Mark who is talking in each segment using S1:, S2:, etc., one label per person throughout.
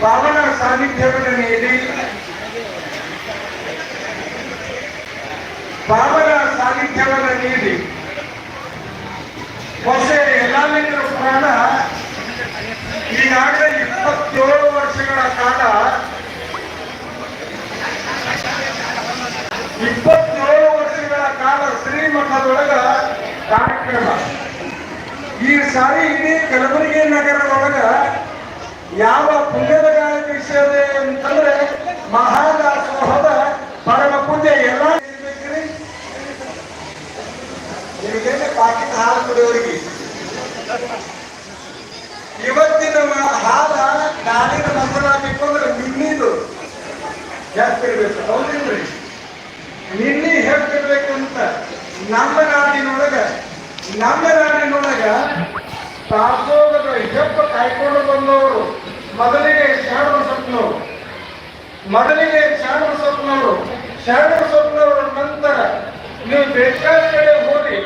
S1: ಪಾವನ ನೀಡಿ ಪಾವನ ಸಾನ್ನಿಧ್ಯವನ್ನು ನೀಡಿ ಹೊಸ ಎಲ್ಲರ ಪ್ರಾಣ ಈಗಾಗಲೇ ಇಪ್ಪತ್ತೇಳು ವರ್ಷಗಳ ಕಾಲ ಇಪ್ಪತ್ತೇಳು ವರ್ಷಗಳ ಕಾಲ ಶ್ರೀಮಠದೊಳಗ ಕಾರ್ಯಕ್ರಮ. ಈ ಸಾರಿ ಇಡೀ ಕಲಬುರಗಿ ನಗರದೊಳಗ ಯಾವ ಪುಣ್ಯದ ಗಾಳಿ ಬೀಸಿದೆ ಅಂತಂದ್ರೆ ಮಹಾದಾಸೋಹದ ಪರಮ ಪೂಜೆ ಎಲ್ಲ ಇರ್ಬೇಕ್ರಿ? ನಿಮಗೇನೆ ಪಾಕಿಟ್ ಹಾಲು ಕುಡಿಯೋರಿಗೆ? ಇವತ್ತಿನ ಹಾಲ ನಾಳಿನ ಬೇಕು ಅಂದ್ರೆ ನಿನ್ನಿದು. ಜಾಸ್ತಿರ್ಬೇಕು ಹೌದಿಲ್ರಿ ನಿನ್ನೆ ಹೇಳ್ತಿರ್ಬೇಕಂತ ನಮ್ಮ ನಾಡಿನೊಳಗ ನಮ್ಮ ನಾಡಿನೊಳಗ ತಾಸೋಗದ ಹೆಪ್ಪ ಕಾಯ್ಕೊಂಡು ಬಂದವರು. ಮೊದಲಿಗೆ ಶರಣ ಸ್ವಪ್ನವರು ಮೊದಲಿಗೆ ಶರಣ ಸ್ವಪ್ನವರು ಶರಣರ ಸ್ವಪ್ನವರ ನಂತರ ನೀವು ಬೇಕಾದ ಕಡೆ ಹೋಗಿ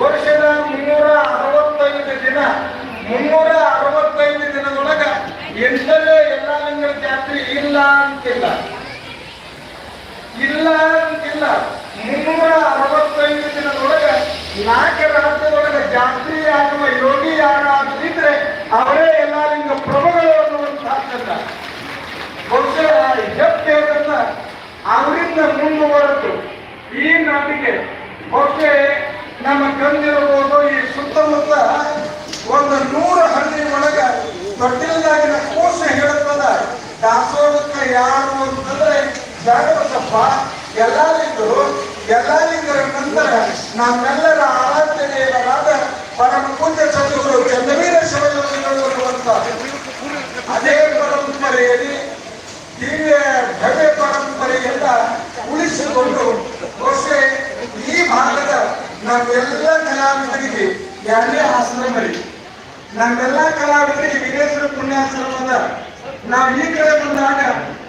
S1: ವರ್ಷದ ಮುನ್ನೂರ ಅರವತ್ತೈದು ದಿನ, ಮುನ್ನೂರ ಅರವತ್ತೈದು ದಿನದೊಳಗ ಎಂದಲ್ಲೇ ಎಲ್ಲ ಲಿಂಗರ ಜಾತ್ರೆ ಇಲ್ಲ ಅಂತಿಲ್ಲ. ಇಲ್ಲ ಅಂತಿಲ್ಲ. ಮುನ್ನೂರ ಅರವತ್ತೈದು ದಿನದೊಳಗ ನಾಲ್ಕು ರಾಜ್ಯದೊಳಗ ಜಾತ್ರೆ ಆಗುವ ಯೋಗಿ ಯಾರಾಗಿದ್ರೆ ಅವರೇ ಎಲ್ಲ ಲಿಂಗ ಪ್ರಭುಗಳು ಅನ್ನುವಂಥದ್ದನ್ನ ಬಹುಶಃ ಹೆಪ್ಪೇದನ್ನ ಅವರಿಂದ ಮುಂದುವರೆದು ಈ ನಾಟಿಗೆ ಬಹುಶಃ ನಮ್ಮ ಕಂದಿರಬಹುದು, ಈ ಸುತ್ತಮುತ್ತ ಒಂದು ನೂರು ಹಳ್ಳಿ ಒಳಗ ದೊಡ್ಡದಾಗಿನ ಕೋಶ ಹೇಳುತ್ತದ ದಾಸೋಹಕ್ಕೆ ಯಾರು ಅಂತಂದ್ರೆ ಜಾಗೃತಪ್ಪ ಎಲ್ಲರಿದ್ದರು ಎಲ್ಲರಿದ್ದರ ನಂತರ ನಮ್ಮೆಲ್ಲರ ಆರಾಧ್ಯ ದೇವರಾದ ಪರಮ ಪೂಜ್ಯ ಚಂದ್ರಗಳು ಚಂದ್ರವೀರ ಶಿವಯೋಗಿಗಳು ಅನ್ನುವಂಥ ಅದೇ ಪರಂಪರೆಯಲ್ಲಿ ದಿವ್ಯ ಭವ್ಯ ಪರಂಪರೆಯಿಂದ ಉಳಿಸಿಕೊಂಡು ಬಹುಶಃ ಈ ಭಾಗದ ನಮ್ಮೆಲ್ಲ ಕಲಾವಿದರಿಗೆ ಎರಡನೇ ಆಸನ ರೀ ನಮ್ಮೆಲ್ಲ ಕಲಾವಿದರಿಗೆ ವಿದೇಶದ ಪುಣ್ಯಾಶ್ರಮದ ನಾವು ಈ ಕಡೆ ಬಂದಾಗ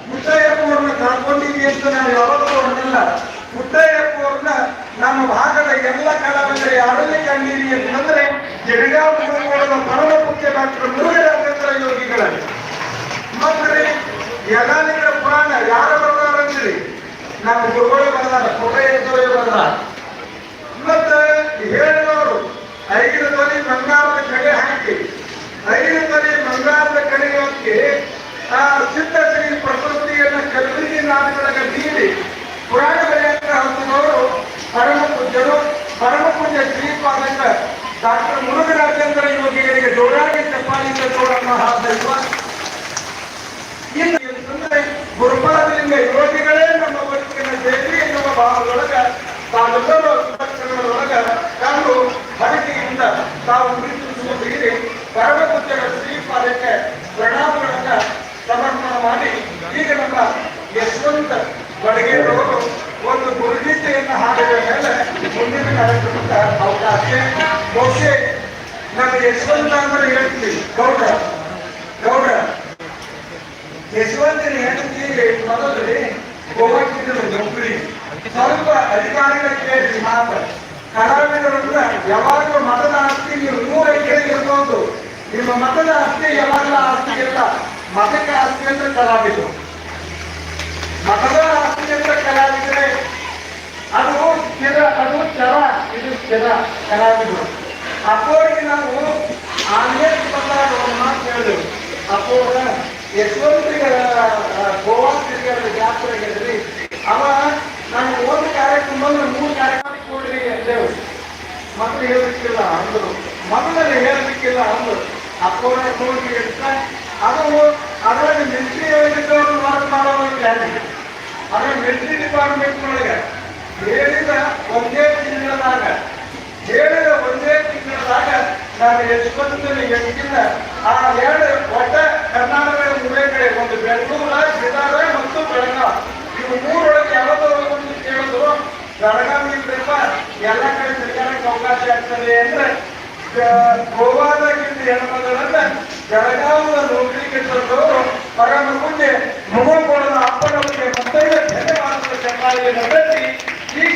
S1: ಮುತ್ತಯ್ಯಪ್ಪವ್ರನ್ನ ಕಳ್ಕೊಂಡಿವಿ ಅಂತ ನಾವು ಯಾವತ್ತೂ ಹೊರಟಿಲ್ಲ ಮುತ್ತಯ್ಯಪ್ಪವ್ರನ್ನ ನಮ್ಮ ಭಾಗದ ಎಲ್ಲ ಕಲಾವಿದರು ಯಾರಲ್ಲಿ ಕಂಡೀರಿ ಅಂತಂದ್ರೆ ಜಡಗಾವ್ ಮುರುಗೋಡದ ಪರಮ ಪೂಜ್ಯ ಡಾಕ್ಟರ್ ಮುರುಘರಾಜೇಂದ್ರ ಯೋಗಿಗಳಲ್ಲಿ ಮತ್ತೆ ಯಗಾಲಿಂಗರ ಪುರಾಣ ಯಾರು ಬರ್ದಾರಂದ್ರಿ ನಮ್ಮ ಗುರುಗಳು ಬರ್ದಾರ ಕೊಟ್ಟೆಯವರು ಬರ್ದಾರ ಮತ್ತೆ ಹೇಳಿದವರು ಐದು ತೊಲಿ ಬಂಗಾರದ ಕಡೆ ಹಾಕಿ ಐದು ತೊಲಿ ಬಂಗಾರದ ಕಡೆಗೆ ಹಾಕಿ ಆ ಸಿದ್ಧಶ್ರೀ ಪ್ರಶಸ್ತಿಯನ್ನ ಕಲಬುರಗಿ ನಾಡುಗಳಿಗೆ ನೀಡಿ ಪುರಾಣ ಬರೆಯಂತ ಹಂತದವರು ಪರಮ ಪೂಜ್ಯರು ಪರಮ ಶ್ರೀಪಾದಕ ಡಾಕ್ಟರ್ ಮುರುಘರಾಜೇಂದ್ರ ಯೋಗಿಗಳಿಗೆ ಜೋರಾಗಿ ಚಪ್ಪಾಳಿಯಿಂದ ಜೋಡನ್ನು ಹಾಕಲ್ವಾ ಇನ್ನು ಗುರುಪಾದಲಿಂಗ ಯೋಗಿಗಳೇ ನಮ್ಮ ಬದುಕಿನ ದೇವಿ ಎನ್ನುವ ಭಾವದೊಳಗ ತಾವೆಲ್ಲರೂ ಲಕ್ಷಣದೊಳಗ ಕಂಡು ಹರಕೆಯಿಂದ ತಾವು ಗುರುತಿಸುವುದಿರಿ ಪರಮಪುತ್ರರ ಶ್ರೀಪಾದಕ್ಕೆ ಪ್ರಣಾಮಗಳನ್ನ ಸಮರ್ಪಣೆ ಮಾಡಿ ಈಗ ನಮ್ಮ ಯಶವಂತ ಬಡಗೇರವರು ಒಂದು ಗುರುಗೀತೆಯನ್ನು ಹಾಡಿದ ಮೇಲೆ ಮುಂದಿನ ಅವಕಾಶ ಬಹುಶಃ ನಮ್ಮ ಯಶವಂತ ಅಂತ ಹೇಳ್ತೀವಿ ಗೌಡ ಗೌಡ ಯಶವಂತನ ಹೆಂಡತಿ ಮೊದಲು ಗೋವಾಕಿದ್ರು ನೌಕರಿ ಸ್ವಲ್ಪ ಅಧಿಕಾರಿಗಳ ಕೇಳಿ ಮಾತ್ರ ಕಲಾವಿದರನ್ನ ಯಾವಾಗಲೂ ಮತದ ಆಸ್ತಿ ನೀವು ನೂರ ಎಕರೆ ಇರ್ಬೋದು ನಿಮ್ಮ ಮತದ ಆಸ್ತಿ ಯಾವಾಗಲೂ ಆಸ್ತಿ ಇಲ್ಲ ಮತಕ್ಕೆ ಆಸ್ತಿ ಅಂತ ಕಲಾವಿದರು ಮತದ ಆಸ್ತಿ ಅಂತ ಕಲಾವಿದರೆ ಅದು ಸ್ಥಿರ ಅದು ಚರ ಸ್ಥಿರ ಕಲಾವಿದರು. ಅಪ್ಪೋರಿಗೆ ನಾವು ಆನ್ಲೈನ್ ಬಂದಾಗ ಒಂದು ಮಾತು ಹೇಳಿದೆವು. ಅಪ್ಪೋರ ಯಶವಂತರಿಗರ ಗೋವಾ ತಿರುಗಾಡ ಜಾತ್ರೆಗೆ ಅವ ನಾನು ಒಂದು ಕಾರ್ಯಕ್ರಮ ಅಂದ್ರೆ ಮೂರು ಕಾರ್ಯಕ್ರಮ ಕೊಡ್ರಿ ಅಂದೇವು. ಮತ್ತೆ ಹೇಳಲಿಕ್ಕಿಲ್ಲ ಅಂದರು. ಮಕ್ಕಳಲ್ಲಿ ಹೇಳಲಿಕ್ಕಿಲ್ಲ ಅಂದರು. ಅಪ್ಪೋರ ನೋಡ್ರಿ ಅಂತ ಅದು ಅದರಲ್ಲಿ ಮಿಲಿಟರಿ ಹೇಳಿದ್ದವರು ಮಾತು ಮಾಡೋದು ಯಾರು ಅದ್ರ ಮಿಲಿಟರಿ ಡಿಪಾರ್ಟ್ಮೆಂಟ್ ಒಳಗೆ ಹೇಳಿದ ಒಂದೇ ತಿಂಗಳದಾಗ ಹೇಳಿದ ಒಂದೇ ತಿಂಗಳದಾಗ ನಾನು ಎಷ್ಟೊಂದು ಎಷ್ಟಿಲ್ಲ ಆ ಎರಡು ಒಟ್ಟ ಕರ್ನಾಟಕದ ಮೂರೇ ಕಡೆ ಒಂದು ಬೆಂಗಳೂರ ಬೀದರ ಮತ್ತು ಬೆಳಗಾವ್ ಇವು ಮೂರೊಳಗೆ ಯಾವ್ದೋ ಒಂದು ಕೇಳಿದ್ರು? ಬೆಳಗಾವಿ ಇಲ್ರಿಪ್ಪ ಎಲ್ಲ ಕಡೆ ತಿರ್ಗಾಡಕ್ಕೆ ಅವಕಾಶ ಆಗ್ತದೆ ಅಂದ್ರೆ ಗೋವಾದಾಗಿದ್ದ ಹೆಣ್ಮಗಳನ್ನ ಬೆಳಗಾವಿಯ ನೌಕರಿಗೆ ತಂದವರು ಪರಮ ಮುಂದೆ ಮುಗೋಗೋಳದ ಅಪ್ಪನವರಿಗೆ ಮತ್ತೈದು ಧನ್ಯವಾದದ ಚೆನ್ನಾಗಿ ನಡೆಸಿ ಈಗ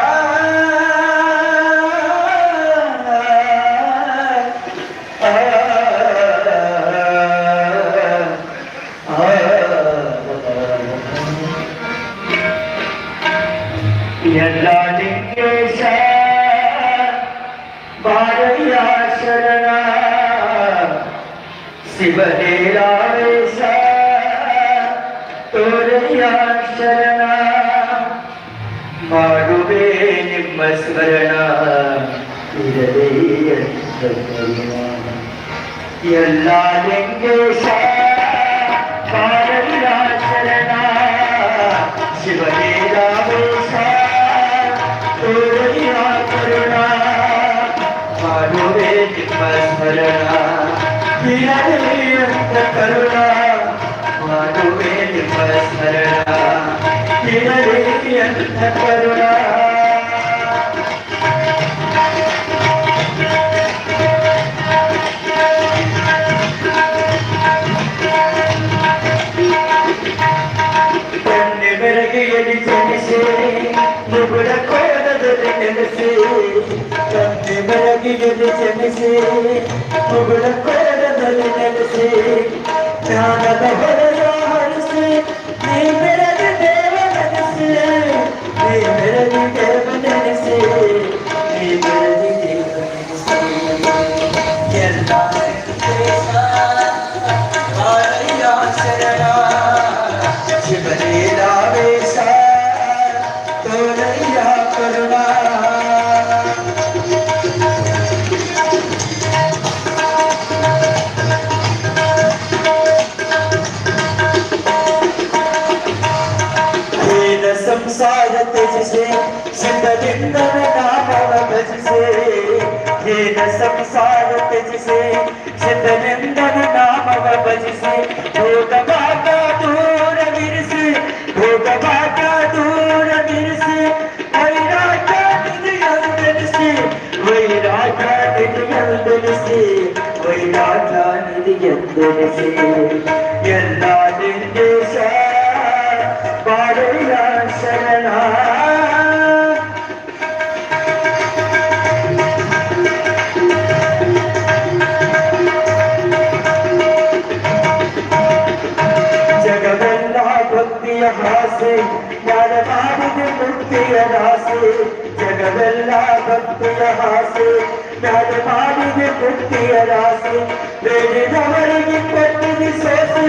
S2: ನಿಮ್ಮ ಸ್ಮರಣ ಇರಲಿ ಎಂತ ಕರುಣ. ಎಲ್ಲ ಲಿಂಗೇಶ ಮಾಡಲಿಯ ಶರಣ ಶಿವಲೀಲಾವೇಶ ತೋರೆಯ ಕರುಣ ಕಣ್ಣೆ ಬೆರಗಿಯಲ್ಲಿ ಜನಿಸಿ ಮುಗುಳ ಕೋಣದಲ್ಲಿ ನೆಲೆಸಿ ಜ್ಞಾನದ ಹೊರೆಯ ಹರಿಸಿ ನೀ ಬೆರಗಿ ದೇವ ನೆನೆಸಿ ನೀ ಬೆರಗಿ ದೇವ ನೆನೆಸಿ ನೀ ಬೆರಗಿ ದೇವ ನೆನೆಸಿ ಎಲ್ಲ ದೇಶ ಆರಯ್ಯ ಶರಣ ಶಿವಲೀಲಾವೇಶ ತೋರಯ್ಯ संसार तुझसे सिद्धलिंगन नाम भजसे हे न संसार तुझसे सिद्धलिंग ಭಕ್ತಿಯ ಹಾಸೆ ಜ್ಞಾನ ಮಾಡಿದ ಮುಕ್ತಿಯ ರಾಸೆ ಜಗವೆಲ್ಲ ಭಕ್ತಿಯ ಹಾಸೆ ಜ್ಞಾನ ಮಾಡಿದ ಮುಕ್ತಿಯ ರಾಸೆ ಬೇಡಿದವರಿಗೆ ಕೊಟ್ಟಿದೆ ಸೋಸಿ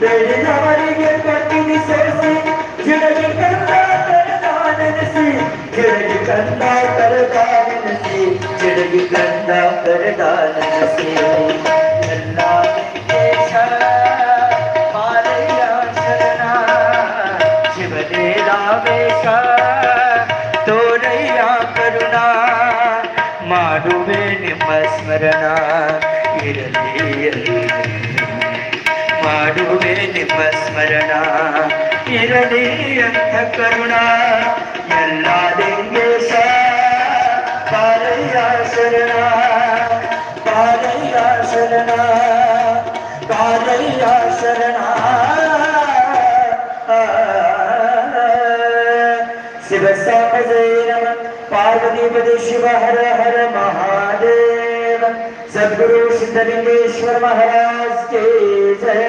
S2: ಬೇಡಿದವರಿಗೆ ಕೊಟ್ಟಿದೆ ಸೋಸಿ ಗಿಡಗಿ ಕಂದ ಕರೆದ ನೆನೆಸಿ ಗಿಡಗಿ ಕಂದ ಕರೆದ ನೆನೆಸಿ ಗಿಡಗಿ ಕಂದ ಕರೆದ ನೆನೆಸಿ ಎಲ್ಲ ದೇಶ ಸ್ಮರಣ ಇರಲಿ ಎಲ್ಲಿ. ಮಾಡುವೆ ನಿಮ್ಮ ಸ್ಮರಣ ಇರಲಿ ಅಂತ ಕರುಣ ಎಲ್ಲ ಲಿಂಗೇಶ ಪಾರಯ್ಯ ಶರಣ ಪಾರಯ್ಯ ಶರಣ ಪಾರಯ್ಯ ಶರಣ ಶಿವ ಸಾಮ ಜಯ ನಮ ಪಾರ್ವತಿ ಸದ್ಗುರು ಸಿದ್ಧಲಿಂಗೇಶ್ವರ ಮಹಾರಾಜ್ ಕೆ ಜಯ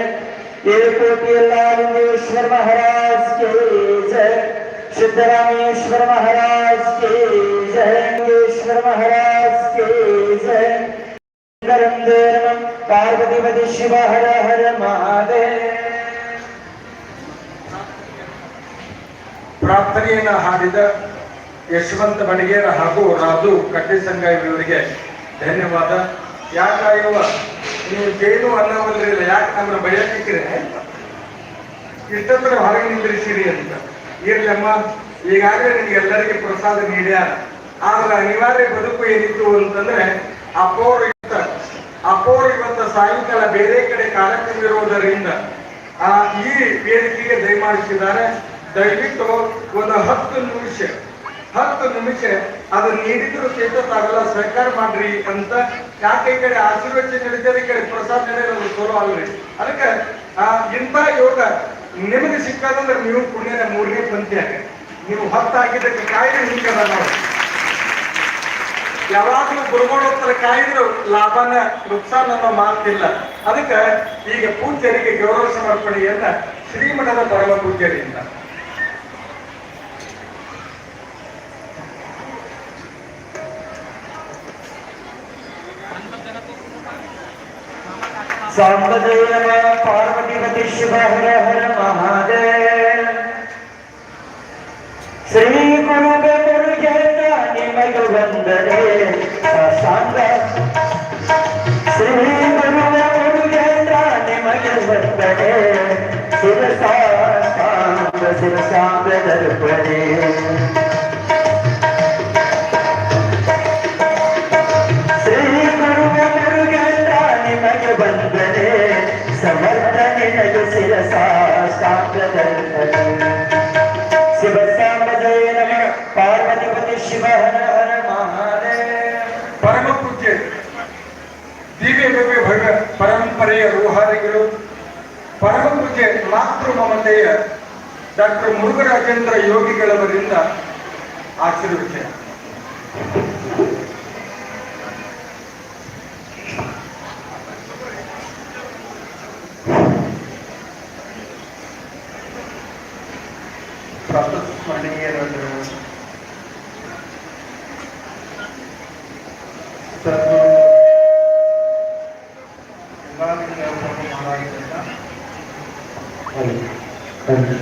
S2: ಏಕೋಟಿ ಲಿಂಗೇಶ್ವರ ಮಹಾರಾಜ್ ಕೆ ಜಯ ಸಿದ್ದರಾಮೇಶ್ವರ ಮಹಾರಾಜ್ ಕೆ ಜಯ ಲಿಂಗೇಶ್ವರ ಮಹಾರಾಜ್ ಕೆ ಜಯ ನರಂ ಶಿವ ಹರ ಹರ ಮಹಾದೇವ.
S1: ಪ್ರಾರ್ಥನೆಯನ್ನು ಹಾಡಿದ ಯಶವಂತ ಬಡಿಗೇರ ಹಾಗೂ ರಾಜು ಕಟ್ಟಿಸಂಗ ಇವರಿಗೆ ಧನ್ಯವಾದ. ಯಾಕ ಇವ ನೀವು ಜೈನು ಅನ್ನವಲ್ರಿಲ್ಲ ಯಾಕೆ ನಮ್ಮನ್ನ ಬಯಕಿದ್ರೆ ಇಷ್ಟೊತ್ತರ ಹೊರಗೆ ನಿಂದ್ರಿಸಿರಿ ಅಂತ. ಇರ್ಲಮ್ಮ, ಈಗಾಗಲೇ ನಿಮ್ಗೆ ಎಲ್ಲರಿಗೆ ಪ್ರಸಾದ ನೀಡ್ಯಾರ ಆದ್ರೆ ಅನಿವಾರ್ಯ ಬದುಕು ಏನಿತ್ತು ಅಂತಂದ್ರೆ, ಅಪ್ಪೋರು ಇತ್ತ. ಅಪ್ಪೋರು ಇವತ್ತು ಸಾಯಂಕಾಲ ಬೇರೆ ಕಡೆ ಕಾರ್ಯಕ್ರಮ ಇರುವುದರಿಂದ ಆ, ಈ ವೇದಿಕೆಗೆ ದಯಮಾಡಿಸಿದ್ದಾರೆ. ದಯವಿಟ್ಟು ಒಂದು ಹತ್ತು ನಿಮಿಷ ಹತ್ತು ನಿಮಿಷ ಅದು ನೀಡಿದ್ರು ಸಹಿತ ತಾವೆಲ್ಲ ಸ್ವೀಕಾರ ಮಾಡ್ರಿ ಅಂತ ಯಾಕೆ ಈ ಕಡೆ ಆಶೀರ್ವಚನ ನಡೀತಾರೆ ಈ ಕಡೆ ಪ್ರಸಾದ ನಡೆಯೋದು ಚಲೋ ಅಲ್ರಿ. ಅದಕ್ಕೆ, ಆ ಇಂಥ ಯೋಗ ನಿಮಗೆ ಸಿಕ್ಕದಂದ್ರೆ ನೀವು ಪುಣ್ಯನ ಮೂರನೇ ಪಂಕ್ತಿಯಾಗ ನೀವು ಹತ್ತು ಹಾಕಿದ್ದಕ್ಕೆ ಹಿಂಗದ ನಾವು ಯಾವಾಗಲೂ ಗುರುಗಳೋತ್ತರ ಕಾಯಿದ್ರು ಲಾಭನ ನುಕ್ಸಾನ ಅನ್ನೋ ಮಾತಿಲ್ಲ. ಅದಕ್ಕೆ ಈಗ ಪೂಜ್ಯರಿಗೆ ಗೌರವ ಸಮರ್ಪಣೆಯನ್ನ ಶ್ರೀಮಠದ ಪರಮ ಪೂಜ್ಯರಿಂದ
S2: ಸಾಂಬಜಯ ನಮ ಪಾರ್ವತಿಪತಿ ಶಿವ ಹರ ಹರ ಮಹಾದೇವ ಶ್ರೀ ಗುರುವೆ ಮುರುಗೇಂದ್ರ ನಿಮಗೆ ವಂದನೆ ಸಾಂಗ ಶ್ರೀ ಗುರುವೆ ಮುರುಗೇಂದ್ರ ನಿಮಗೆ ವಂದನೆ ಶಿರಸಾಂಗ ಶಿರಸಾಂಗ ದರ್ಪಣೆ ಶ್ರೀ
S1: ಡಾಕ್ಟರ್ ಮುರುಘರಾಜೇಂದ್ರ ಯೋಗಿಗಳವರಿಂದ ಆಶೀರ್ವಚನ.
S3: ಪ್ರಾತಸ್ಮರಣೀಯರಾದ ಸದ್ಗುರು ಗಂಗಾಧರ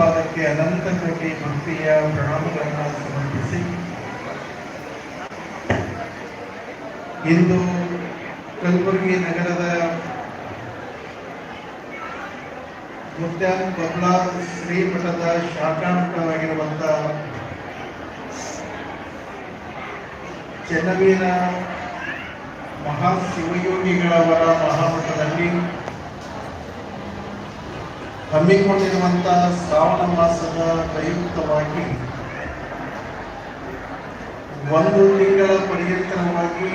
S3: ಪದ್ಮಪಾದಕ್ಕೆ ಅನಂತ ಕೋಟಿ ಭಕ್ತಿಯ ಪ್ರಣಾಮಗಳನ್ನು ಸಮರ್ಪಿಸಿ. ಇಂದು ಕಲಬುರಗಿ ನಗರದ ಮುತ್ಯಾನ್ ಬಬ್ಲಾ ಶ್ರೀಮಠದ ಶಾಖಾಮಠವಾಗಿರುವಂತ ಮಹಾ ಮಹಾಶಿವಯೋಗಿಗಳವರ ಮಹಾಮಠದಲ್ಲಿ ಹಮ್ಮಿಕೊಂಡಿರುವಂತ ಶ್ರಾವಣ ಮಾಸದ ಪ್ರಯುಕ್ತವಾಗಿ ಒಂದು ತಿಂಗಳ ಪರ್ಯಂತರವಾಗಿ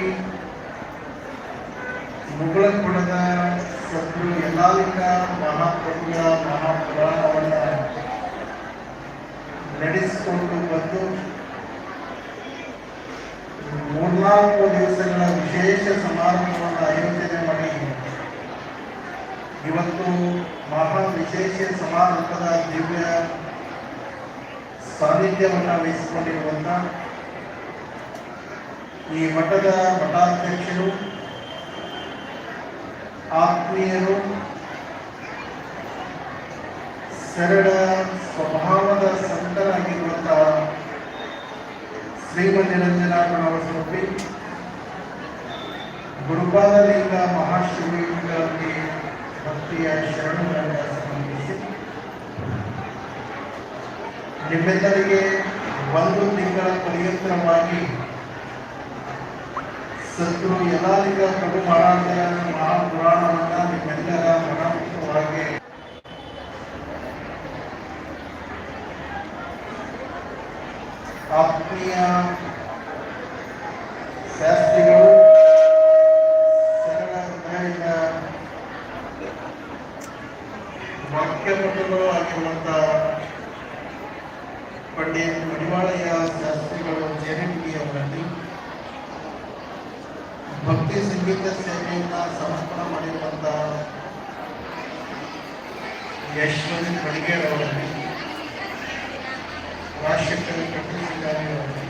S3: ಮುಗಳಕೊಡದ ಸದ್ಗುರು ಯಲ್ಲಾಲಿಂಗ ಮಹಾಪ್ರಭುಗಳ ಮಹಾಪುರಾಣವನ್ನು ನಡೆಸಿಕೊಂಡು ಬಂದು ಮೂರ್ನಾಲ್ಕು ದಿವಸಗಳ ವಿಶೇಷ ಸಮಾರಂಭವನ್ನು ಆಯೋಜನೆ ಮಾಡಿ ಇವತ್ತು ಮಹಾ ವಿಶೇಷ ಸಮಾರಂಭದ ದಿವ್ಯ ಸಾನ್ನಿಧ್ಯವನ್ನು ವಹಿಸಿಕೊಂಡಿರುವಂಥ ಈ ಮಠದ ಮಠಾಧ್ಯಕ್ಷರು, ಆತ್ಮೀಯರು ಸರಳ ಸ್ವಭಾವದ ಸಂತನಾಗಿರುವಂತಹ ಶ್ರೀಮನಿರಂಜನಾಥನವರ ಸ್ವಾಮಿ ಗುರುಪಾದಲಿಂಗ ಮಹಾಶಿವಗಳಲ್ಲಿ ಭಕ್ತಿಯ ಶರಣಗಳನ್ನು ನಿಮ್ಮೆಲ್ಲರಿಗೆ ಒಂದು ತಿಂಗಳ ಪರ್ಯಂತರವಾಗಿ ಸದ್ಗುರು ಯಲಾಲಿಂಗ ಪ್ರಭು ಮಹಾರಾಜರ ಮಹಾಪುರಾಣವನ್ನು ನಿಮ್ಮೆಲ್ಲರ ಮನಮುಖವಾಗಿ ಆತ್ಮೀಯ ಶಾಸ್ತ್ರಿಗಳು ಸರಳ ಹೃದಯದ ವಾಕ್ಯಪಟುಗಳು ಆಗಿರುವಂಥ ಪಂಡಿತ್ ಮಡಿವಾಳಯ್ಯ ಶಾಸ್ತ್ರಿಗಳು ಜೇರಣಿಗೆಯವರಲ್ಲಿ ಭಕ್ತಿ ಸಂಗೀತ ಸೇವೆಯನ್ನ ಸಮರ್ಪಣ ಮಾಡಿರುವಂಥ ಯಶ್ವಂತ್ ಬಡಿಗೇರ್ ಅವರಲ್ಲಿ, ರಾಜಶೇಖರ ಕಟ್ಟುಸಿದ್ದಾರೆ ಅವರಲ್ಲಿ,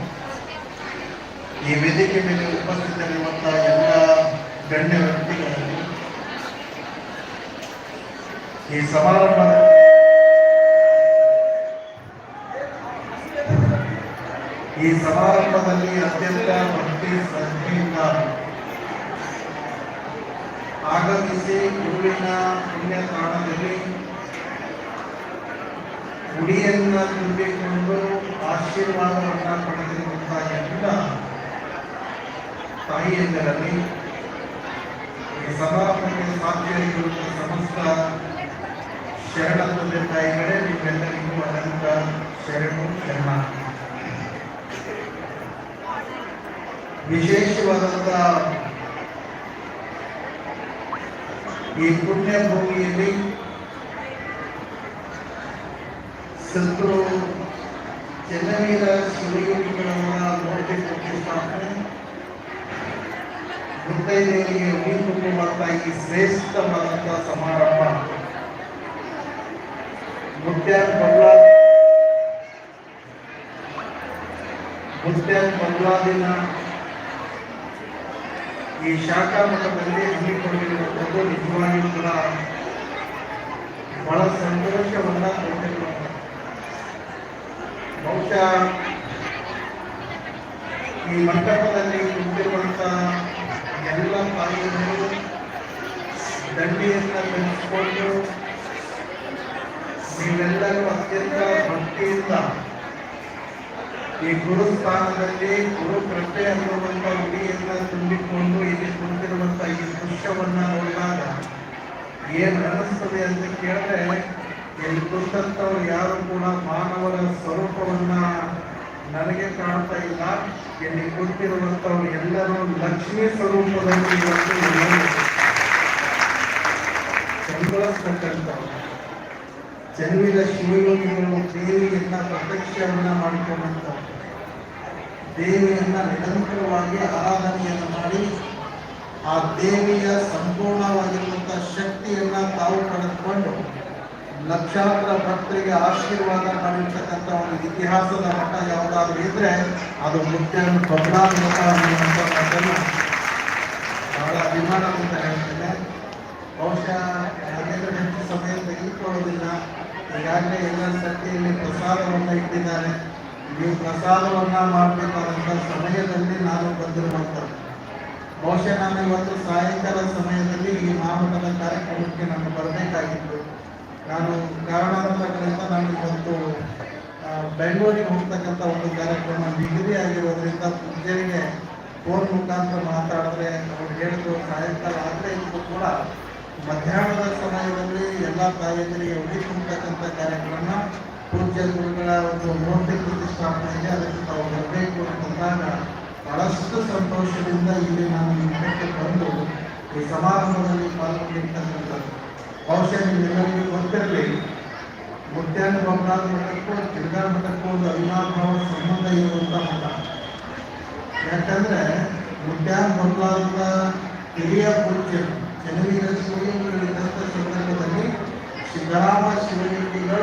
S3: ಈ ವೇದಿಕೆ ಮೇಲೆ ಉಪಸ್ಥಿತರಿರುವಂಥ ಎಲ್ಲ ಗಣ್ಯ ವ್ಯಕ್ತಿಗಳಲ್ಲಿ ಈ ಸಮಾರಂಭದ ಈ ಸಮಾರಂಭದಲ್ಲಿ ಅತ್ಯಂತ ಭಕ್ತಿ ಶ್ರದ್ಧೆಯಿಂದ ಆಗಮಿಸಿ ಗುರುವಿನ ಪುಣ್ಯ ತಾಣದಲ್ಲಿ ತುಂಬಿಕೊಂಡು ಆಶೀರ್ವಾದವನ್ನ ಪಡೆದಿರುವಂತಹ ಎಲ್ಲ ತಾಯಿಯಂದರಲ್ಲಿ ಈ ಸಮಾರಂಭಕ್ಕೆ ಇರುವಂತಹ ಸಮಸ್ತ ಶರಣ ತಂದೆ ತಾಯಿಗಳೇ, ನಿಮ್ಮೆಲ್ಲರಿಗೂ ಅನಂತ ಶರಣು ಶರಣ. ವಿಶೇಷವಾದಂಥ ಈ ಪುಣ್ಯ ಭೂಮಿಯಲ್ಲಿ ಸತ್ರು ಚೆನ್ನವೀರ ಶಿವಯೋಗಿಗಳವರ ಮೂರ್ತಿ ಪ್ರತಿಷ್ಠಾಪನೆ ಮುತ್ತೈದೆಯರಿಗೆ ಉಳಿ ತುಂಬುವಂತ ಈ ಶ್ರೇಷ್ಠವಾದಂಥ ಸಮಾರಂಭ ಮುತ್ಯಾನ್ ಬಲ್ಲಾಳ್ ಮುತ್ಯಾನ್ ಬಲ್ಲಾದಿನ ಈ ಶಾಖಾ ಮಠದಲ್ಲಿ ಹಮ್ಮಿಕೊಂಡಿರುವಂಥದ್ದು ನಿಜವಾಗಿಯೂ ಕೂಡ ಬಹಳ ಸಂತೋಷವನ್ನ ಕೊಟ್ಟಿರುವಂಥ ಬಹುಶಃ ಈ ಮಂಟಪದಲ್ಲಿ ಕುಂತಿರುವಂಥ ಎಲ್ಲ ತಾಯಿಯರು ದಂಡಿಯನ್ನು ಬೆಳೆಸಿಕೊಂಡು ನೀವೆಲ್ಲರೂ ಅತ್ಯಂತ ಭಕ್ತಿಯಿಂದ ಈ ಗುರು ಸ್ಥಾನದಲ್ಲಿ ಗುರು ಕೃಪೆ ಅನ್ನುವಂಥ ಉಡಿಯನ್ನ ತುಂಬಿಕೊಂಡು ಇಲ್ಲಿ ಕುಂತಿರುವಂತ ಈ ದೃಶ್ಯವನ್ನ ನೋಡಿದಾಗ ಏನ್ ಅನಿಸ್ತದೆ ಅಂತ ಕೇಳಿದ್ರೆ ಇಲ್ಲಿ ಕುಂತಂತವ್ರು ಯಾರು ಕೂಡ ಮಾನವರ ಸ್ವರೂಪವನ್ನ ನನಗೆ ಕಾಣ್ತಾ ಇಲ್ಲ. ಇಲ್ಲಿ ಕುಂತಿರುವಂತವ್ರು ಎಲ್ಲರೂ ಲಕ್ಷ್ಮೀ ಸ್ವರೂಪದಲ್ಲಿ ಇವತ್ತು ಎಲ್ಲರೂ ಚಂದ್ರಸ್ತಕ್ಕಂಥವ್ರು ಪ್ರತ್ಯಕ್ಷವನ್ನ ಮಾಡಿಕೊಂಡಂತ ದೇವಿಯನ್ನ ನಿರಂತರವಾಗಿ ಆರಾಧನೆಯನ್ನು ಮಾಡಿ ಆ ದೇವಿಯ ಸಂಪೂರ್ಣವಾಗಿರುವಂತಹ ಶಕ್ತಿಯನ್ನ ತಾವು ಪಡೆದುಕೊಂಡು ಲಕ್ಷಾಂತರ ಭಕ್ತರಿಗೆ ಆಶೀರ್ವಾದ ಮಾಡಿರ್ತಕ್ಕಂಥ ಒಂದು ಇತಿಹಾಸದ ಮಠ ಯಾವುದಾದ್ರೂ ಇದ್ರೆ ಅದು ಮುಖ್ಯವನ್ನು ಮಾತನ್ನು ಬಹಳ ಅಭಿಮಾನದಿಂದ ಹೇಳ್ತೇನೆ. ಬಹುಶಃ ನಾನೇನು ಹೆಚ್ಚು ಸಮಯ ತೆಗೆದುಕೊಳ್ಳೋದಿಲ್ಲ ಈಗಾಗಲೇ ಎಲ್ಲ ಸಂಖ್ಯೆಯಲ್ಲಿ ಪ್ರಸಾದವನ್ನು ಇಟ್ಟಿದ್ದಾರೆ. ನೀವು ಪ್ರಸಾದವನ್ನು ಮಾಡಬೇಕಾದಂಥ ಸಮಯದಲ್ಲಿ ನಾನು ಬಂದಿರುವಂಥದ್ದು ಬಹುಶಃ ನಾನು ಇವತ್ತು ಸಾಯಂಕಾಲ ಸಮಯದಲ್ಲಿ ಈ ನಾಮಕದ ಕಾರ್ಯಕ್ರಮಕ್ಕೆ ನಾನು ಬರಬೇಕಾಗಿತ್ತು. ನಾನು ಕಾರಣಾಂತರಗಳಿಂದ ನಾನು ಇವತ್ತು ಬೆಂಗಳೂರಿಗೆ ಹೋಗ್ತಕ್ಕಂಥ ಒಂದು ಕಾರ್ಯಕ್ರಮ ನಿಗದಿ ಆಗಿರೋದ್ರಿಂದ ಪೂಜೆಗೆ ಫೋನ್ ಮುಖಾಂತರ ಮಾತಾಡಿದ್ರೆ ಅವ್ರು ಹೇಳಿದ್ರು, ಸಾಯಂಕಾಲ ಆಗಲೇ ಇದು ಕೂಡ ಮಧ್ಯಾಹ್ನದ ಸಮಯದಲ್ಲಿ ಎಲ್ಲ ತಾಯಂದಿರಿಗೆ ಉಡಿ ತುಂಬತಕ್ಕಂಥ ಕಾರ್ಯಕ್ರಮ, ಪೂಜ್ಯ ಗುರುಗಳ ಒಂದು ಮೂರ್ತಿ ಪ್ರತಿಷ್ಠಾಪನೆಗೆ ಅದಕ್ಕೆ ತಾವು ಬರಬೇಕು ಅಂತಂದಾಗ ಬಹಳಷ್ಟು ಸಂತೋಷದಿಂದ ಇಲ್ಲಿ ನಾನು ನಿಮ್ಮಕ್ಕೆ ಬಂದು ಈ ಸಮಾರಂಭದಲ್ಲಿ ಪಾಲ್ಗೊಂಡಿರ್ತಕ್ಕಂಥದ್ದು. ಬಹುಶಃ ನಿಮ್ಮೆಲ್ಲರಿಗೂ ಗೊತ್ತಿರಲಿ ಮುದ್ದೆಯನ್ನು ಬೊಮ್ಮನಾಥ ಮಠಕ್ಕೂ ತಿರ್ಗಾ ಮಠಕ್ಕೂ ಒಂದು ಅವಿನಾಭಾವ ಸಂಬಂಧ ಇರುವಂಥ ಮಠ. ಯಾಕಂದ್ರೆ ಮುತ್ಯಾನ ಬೊಮ್ಮನಾಥದ ಹಿರಿಯ ಪೂಜ್ಯರು ಜನವೀರ ಶಿವಲಿಂಗಗಳಿದ್ದಂಥ ಸಂದರ್ಭದಲ್ಲಿ ಸಿದ್ದರಾಮ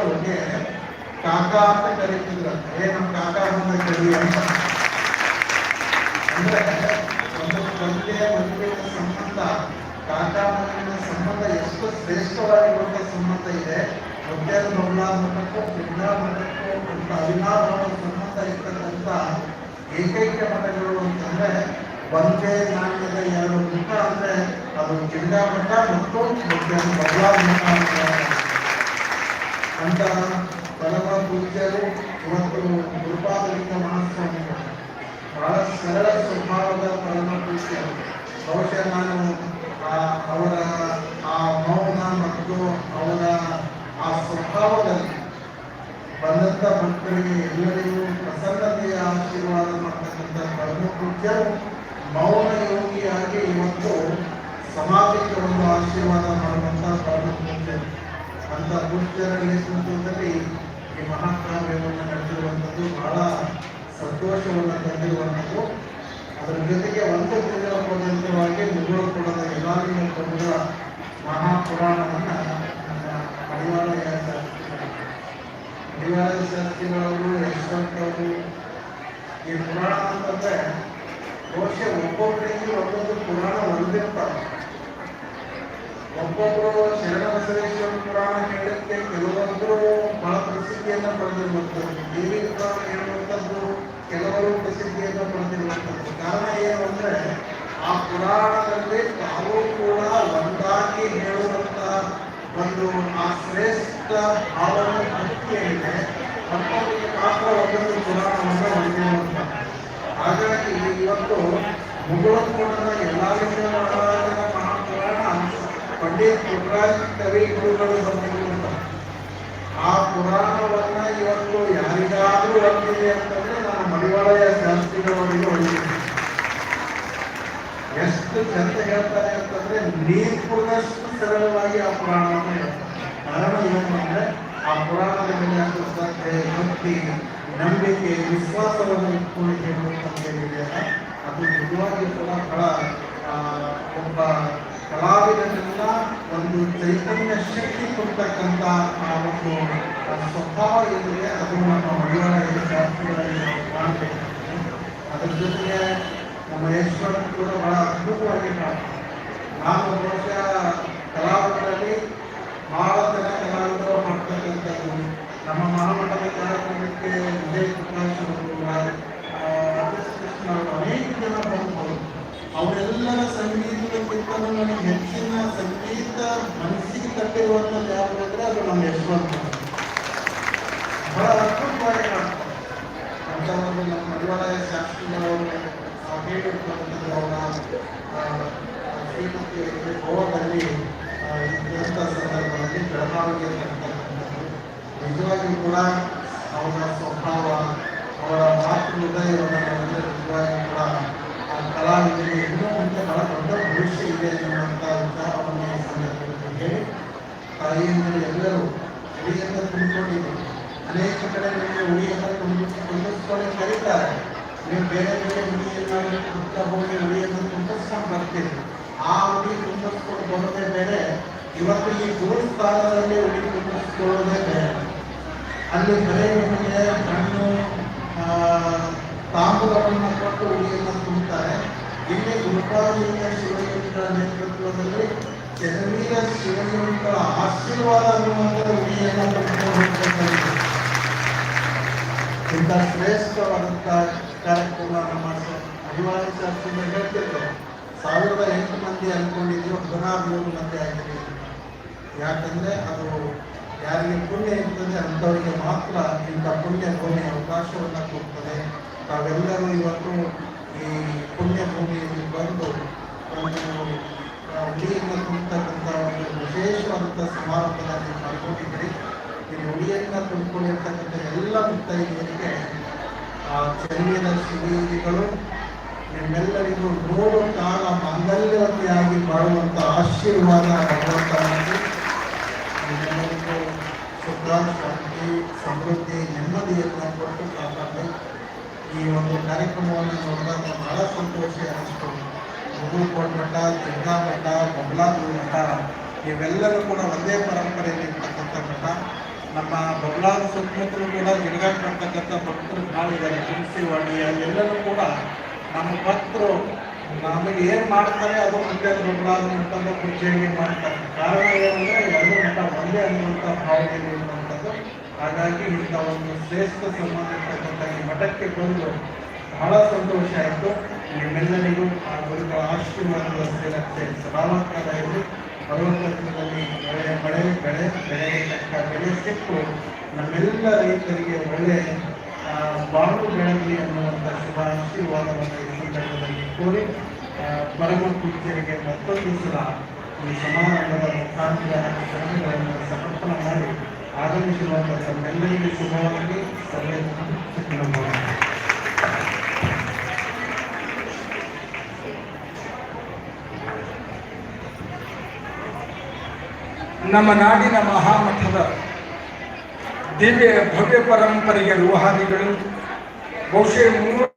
S3: ಅವ್ರಿಗೆ ಕಾಕ ಅಂತ ಕರೀತಿದ್ರು ಏ, ನಮ್ಮ ಕಾಕ ಮುಂದೆ ಕರಿ ಅಂತ. ಅಂದ್ರೆ ಒಂದು ತಂದೆ ಮಗುವಿನ ಸಂಬಂಧ, ಕಾಕ ಮಗುವಿನ ಸಂಬಂಧ ಎಷ್ಟು ಶ್ರೇಷ್ಠವಾಗಿರುವಂತ ಸಂಬಂಧ ಇದೆ. ಮುತ್ಯಾನ ಬೊಮ್ಮನಾಥ ಮಠಕ್ಕೂ ಸಿದ್ದಾ ಮಠಕ್ಕೂ ಒಂದು ಅವಿನಾಭಾವ ಸಂಬಂಧ ಇರ್ತಕ್ಕಂಥ ಏಕೈಕ ಮಠಗಳು ಅಂತಂದ್ರೆ ಒಂದೇ ನಾಣ್ಯದ ಎರಡು ಮುಖ ಅಂದ್ರೆ ಅದು ಮಠ ಮತ್ತು ಮುತ್ಯಾನ ಬದಲಾದ ಮಠ ಅಂತ ಅಂತ ಪರಮ ಪೂಜ್ಯರು ಇವತ್ತು ಗುರುಪಾದಲಿಂಗ ಮಹಾಸ್ವಾಮಿಗಳು ಬಹಳ ಸರಳ ಸ್ವಭಾವದ ಪರಮ ಪೂಜ್ಯರು. ಬಹುಶಃ ನಾನು ಅವರ ಆ ಮೌನ ಮತ್ತು ಅವರ ಆ ಸ್ವಭಾವದಲ್ಲಿ ಬಂದಂತ ಭಕ್ತರಿಗೆ ಎಲ್ಲರಿಗೂ ಪ್ರಸನ್ನತೆಯ ಆಶೀರ್ವಾದ ಮಾಡ್ತಕ್ಕಂಥ ಪರಮ ಪೂಜ್ಯರು ಮೌನ ಯೋಗಿಯಾಗಿ ಇವತ್ತು ಸಮಾಜಕ್ಕೆ ಒಂದು ಆಶೀರ್ವಾದ ಮಾಡುವಂಥ ಪರಮ ಪೂಜ್ಯರು ಅಂತ ಪೂಜ್ಯರ ನೇತೃತ್ವದಲ್ಲಿ ಈ ಮಹಾಕಾವ್ಯವನ್ನು ನಡೆದಿರುವಂಥದ್ದು ಬಹಳ ಸಂತೋಷವನ್ನು ತಂದಿರುವಂಥದ್ದು. ಅದರ ಜೊತೆಗೆ ಒಂದು ತಿಂಗಳ ಪರ್ಯಂತವಾಗಿ ಮುಗುಳು ಕೊಡದ ಎಲ್ಲರಿಗೂ ಕೊಡುವ ಮಹಾಪುರಾಣವನ್ನು ನಮ್ಮ ಮಡಿವಾಳ ಮಡಿವಾಳ ಶಾಸ್ತ್ರಿಗಳವರು ಯಶವಂತವರು ಈ ಪುರಾಣ ಅಂತಂದ್ರೆ ಬಹುಶಃ ಒಬ್ಬೊಬ್ಬರಿಗೆ ಒಂದೊಂದು ಪುರಾಣ ಹೊಂದಿರ್ತಾರೆ ಒಬ್ಬೊಬ್ಬರು ಶರಣ ಬಸವೇಶ್ವರ ಪುರಾಣ ಹೇಳಕ್ಕೆ ಕೆಲವೊಬ್ಬರು ಬಹಳ ಪ್ರಸಿದ್ಧಿಯನ್ನ ಪಡೆದಿರುವಂಥದ್ದು. ದೇವಿ ಪುರಾಣ ಹೇಳುವಂಥದ್ದು ಕೆಲವರು ಪ್ರಸಿದ್ಧಿಯನ್ನು ಪಡೆದಿರುವಂಥದ್ದು. ಕಾರಣ ಏನು ಅಂದ್ರೆ ಆ ಪುರಾಣದಲ್ಲಿ ತಾವು ಕೂಡ ಒಂದಾಗಿ ಹೇಳುವಂತ ಒಂದು, ಆ ಶ್ರೇಷ್ಠ ಭಾವನೆ ಭಕ್ತಿ ಇದೆ ಮತ್ತೊಂದು ಮಾತ್ರ ಒಂದೊಂದು ಪುರಾಣವನ್ನು ಹೊಂದಿರುವಂಥ ಹಾಗಾಗಿ ಇವತ್ತು ಮುಗುಳಕೋಣದ ರೀತಿಯ ಮಹಾರಾಜನ ಮಹಾಪುರಾಣ ಪಂಡಿತ್ ಪುಟ್ಟರಾಜ್ ಕವಿ ಗುರುಗಳು ಬಂದಿರುವಂತ ಆ ಪುರಾಣವನ್ನ ಇವತ್ತು ಯಾರಿಗಾದ್ರೂ ಹೊಂದಿದೆ ಅಂತಂದ್ರೆ ನಾನು ಮಡಿವಾಳಯ ಶಾಸ್ತ್ರಿಗಳವರಿಗೆ ಹೊಂದಿದ್ದೀನಿ ಎಷ್ಟು ಚಂದ ಹೇಳ್ತಾರೆ ಅಂತಂದ್ರೆ ನೀರು ಕುಡಿದಷ್ಟು ಸರಳವಾಗಿ ಆ ಪುರಾಣವನ್ನು ಹೇಳ್ತಾರೆ. ಕಾರಣ ಏನು ಅಂದ್ರೆ ಆ ಪುರಾಣದ ಮೇಲೆ ಭಕ್ತಿ, ನಂಬಿಕೆ, ವಿಶ್ವಾಸವನ್ನು ಇಟ್ಕೊಂಡು ಹೇಳುವಂತೇನಿದೆಯಲ್ಲ ಅದು ನಿಜವಾಗಿ ಕೂಡ ಬಹಳ ಆ, ಒಬ್ಬ ಕಲಾವಿದನೆಲ್ಲ ಒಂದು ಚೈತನ್ಯ ಶಕ್ತಿ ಕೊಡ್ತಕ್ಕಂಥ ಆ ಒಂದು ಸ್ವಭಾವ ಏನಿದೆ ಅದು ನಮ್ಮ ಮಡಿವಾಳ ಶಾಸ್ತ್ರಗಳಲ್ಲಿ ನಾವು ಕಾಣಬೇಕು ಅದ್ರ ಜೊತೆಗೆ ನಮ್ಮ ಯಶ್ವರ ಕೂಡ ಬಹಳ ಅದ್ಭುತವಾಗಿ ಕಾಣ್ತೇವೆ ನಾನು ವರ್ಷ ಕಲಾವಿದರಲ್ಲಿ ಬಹಳ ಜನ ಕಲಾವಿದರು ಮಾಡ್ತಕ್ಕಂಥದ್ದು. ನಮ್ಮ ಮಹಾಮಠದ ಕಾರ್ಯಕ್ರಮಕ್ಕೆ ವಿಜಯ್ ಪ್ರಕಾಶ್ ಅವರು ಅನೇಕ ಜನ ಬಂದ್ಬೋದು ಅವರೆಲ್ಲರ ಸಂಗೀತಕ್ಕಿಂತ ನನಗೆ ಹೆಚ್ಚಿನ ಸಂಗೀತ ಮನಸ್ಸಿಗೆ ತಟ್ಟಿರುವಂಥದ್ದು ಯಾರು ಅದು ನಮ್ಮ ಯಶವಂತ ಬಹಳ ಅದ್ಭುತವಾಗಿ ಅಂತ ಒಂದು ನಮ್ಮ ಮಡಿವಾಳಯ ಶಾಸ್ತ್ರಿಗಳವರು ಹೇಳಿರ್ತಕ್ಕಂಥದ್ದು ಅವರ ಶ್ರೀಮತಿ ಗೋವಾದಲ್ಲಿ ಇದ್ದಂಥ ಸಂದರ್ಭದಲ್ಲಿ ಬೆಳಗಾವಿಗೆ ತರ್ತಕ್ಕಂಥದ್ದು ನಿಜವಾಗಿಯೂ ಕೂಡ ಅವರ ಸ್ವಭಾವ, ಅವರ ಮಾತು ಹೃದಯವನ್ನು ನೋಡಿದ್ರೆ ನಿಜವಾಗಿಯೂ ಕೂಡ ಆ ಕಲಾವಿದರಿಗೆ ಇನ್ನೂ ಮುಂದೆ ಬಹಳ ದೊಡ್ಡ ಭವಿಷ್ಯ ಇದೆ ಅನ್ನುವಂಥ ವಿಚಾರವನ್ನು ಈ ಸಂದರ್ಭದಲ್ಲಿ ಹೇಳಿ ತಾಯಿಯಂದರೆ ಎಲ್ಲರೂ ಉಳಿಯನ್ನು ತುಂಬಿಕೊಂಡಿದ್ದೀವಿ ಅನೇಕ ಕಡೆ ನಿಮಗೆ ಉಳಿಯನ್ನು ತುಂಬಿ ತುಂಬಿಸ್ಕೊಂಡು ಕರೀತಾರೆ ನೀವು ಬೇರೆ ಬೇರೆ ಉಳಿಯನ್ನು ತುಂಬ ಹೋಗಿ ಉಳಿಯನ್ನು ತುಂಬಿಸ್ಕೊಂಡು ಬರ್ತೀರಿ. ಆ ಉಳಿ ತುಂಬಿಸ್ಕೊಂಡು ಬರೋದೇ ಬೇರೆ. ಇವತ್ತು ಈ ಗುರು ಕಾಲದಲ್ಲಿ ಉಳಿ ತುಂಬಿಸ್ಕೊಳ್ಳೋದೇ ಬೇರೆ. ಅಲ್ಲಿ ಬರೀ ನಿಮಗೆ ಹಣ್ಣು ತಾಂಬೂಲವನ್ನು ಕೊಟ್ಟು ಉಳಿಯನ್ನು ತುಂಬುತ್ತಾರೆ ಇಲ್ಲಿ ಗುರುಪಾಲಿಯ ಶಿವಲಿಂಗ ನೇತೃತ್ವದಲ್ಲಿ ಜನವೀರ ಶಿವಲಿಂಗಗಳ ಆಶೀರ್ವಾದ ಅನ್ನುವಂಥ ಹೋಗ್ಬೇಕಾಗಿದೆ ಇಂಥ ಶ್ರೇಷ್ಠವಾದಂಥ ಕಾರ್ಯಕ್ರಮ ನಮ್ಮ ಅಭಿಮಾನಿ ಶಾಸ್ತ್ರದಿಂದ ಹೇಳ್ತಿದ್ರು ಸಾವಿರದ ಎಂಟು ಮಂದಿ ಅನ್ಕೊಂಡಿದ್ದೀವಿ ಹದಿನಾರು ನೂರು ಮಂದಿ ಆಗಿದೆ ಯಾಕಂದ್ರೆ ಅದು ಯಾರಿಗೆ ಪುಣ್ಯ ಇರ್ತದೆ ಅಂಥವರಿಗೆ ಮಾತ್ರ ಇಂಥ ಪುಣ್ಯ ಭೂಮಿ ಅವಕಾಶವನ್ನು ಕೊಡ್ತದೆ. ತಾವೆಲ್ಲರೂ ಇವತ್ತು ಈ ಪುಣ್ಯ ಭೂಮಿಯಲ್ಲಿ ಬಂದು ಒಂದು ಉಳಿಯನ್ನು ತುಂಬತಕ್ಕಂಥ ಒಂದು ವಿಶೇಷವಾದಂಥ ಸಮಾರಂಭದಲ್ಲಿ ಪಾಲ್ಗೊಂಡಿದ್ದೀರಿ. ಇಲ್ಲಿ ಉಳಿಯನ್ನು ತುಂಬಿಕೊಂಡಿರ್ತಕ್ಕಂಥ ಎಲ್ಲ ಮುತ್ತೈದೆಯರಿಗೆ ಆ ಚೆನ್ನಿನ ಶಿವೀರಿಗಳು ನಿಮ್ಮೆಲ್ಲರಿಗೂ ನೂರು ಕಾಲ ಮಂಗಲ್ಯವತಿಯಾಗಿ ಬಾಳುವಂಥ ಆಶೀರ್ವಾದ ನಿಮ್ಮೆಲ್ಲರಿಗೂ ಸುಖ, ಶಾಂತಿ, ಸಮೃದ್ಧಿ ನೆಮ್ಮದಿಯನ್ನು ಕೊಟ್ಟು ಕಾಪಾಡಿ ಈ ಒಂದು ಕಾರ್ಯಕ್ರಮವನ್ನು ನೋಡಿದಾಗ ಬಹಳ ಸಂತೋಷ ಅನಿಸ್ತು. ಮುಗುಳ್ಕೋಟ್ ಮಠ, ತಿರ್ಗಾ ಮಠ ಬಬ್ಲಾದೂರು ಮಠ ಇವೆಲ್ಲರೂ ಕೂಡ ಒಂದೇ ಪರಂಪರೆಯಲ್ಲಿ ಇರ್ತಕ್ಕಂಥ ಮಠ. ನಮ್ಮ ಬಬ್ಲಾದ ಸುತ್ತಮುತ್ತಲು ಕೂಡ ಜಿರ್ಗಾಟ್ ಮಾಡ್ತಕ್ಕಂಥ ಭಕ್ತರು ಭಾಳ ಇದ್ದಾರೆ. ತುಳಸಿವಾಡಿ ಅಲ್ಲೆಲ್ಲರೂ ಕೂಡ ನಮ್ಮ ಭಕ್ತರು ನಮಗೆ ಏನು ಮಾಡ್ತಾರೆ ಅದು ಮುಂದೆ ಬಬ್ಲಾದ ಮಠದ ಪೂಜೆಗೆ ಮಾಡ್ತಾರೆ. ಕಾರಣ ಏನಂದ್ರೆ ಎರಡು ಮಠ ಒಂದೇ ಅನ್ನುವಂಥ ಭಾವನೆ ಇರುವಂಥದ್ದು ಹಾಗಾಗಿ ಇಂಥ ಒಂದು ಶ್ರೇಷ್ಠ ಸಂಬಂಧ ಇರ್ತಕ್ಕಂಥ ಈ ಮಠಕ್ಕೆ ಬಂದು ಬಹಳ ಸಂತೋಷ ಆಯಿತು. ನಿಮ್ಮೆಲ್ಲರಿಗೂ ಆ ಗುರುಗಳ ಆಶೀರ್ವಾದ ಸೇರಕ್ಕೆ ಸದಾಕಾಲ ಇರಲಿ ಪರ್ವತದಲ್ಲಿ ಮಳೆ ಮಳೆ, ಬೆಳೆ ಬೆಳೆಗೆ ತಕ್ಕ ಬೆಲೆ ಸಿಕ್ಕು. ನಮ್ಮೆಲ್ಲ ರೈತರಿಗೆ ಒಳ್ಳೆ ಬಾಳು ಬೆಳಗಲಿ ಅನ್ನುವಂಥ ಶುಭ ಆಶೀರ್ವಾದವನ್ನು ಈ ಸಂದರ್ಭದಲ್ಲಿ ಕೋರಿ ಪರಮ ಮತ್ತೊಂದು ಸಲ ಈ ಸಮಾರಂಭದ ಮುಖಾಂತರ ಶರಣಗಳನ್ನು ಸಮರ್ಪಣೆ ಮಾಡಿ ಆಗಮಿಸಿರುವಂಥ ತಮ್ಮೆಲ್ಲರಿಗೂ ಶುಭವಾಗಿ. ಸಭೆ
S1: ನಮ್ಮ ನಾಡಿನ ಮಹಾಮಠದ ದಿವ್ಯ ಭವ್ಯ ಪರಂಪರೆಯ ರೂಹಾದಿಗಳು ಬಹುಶಃ ಮೂರು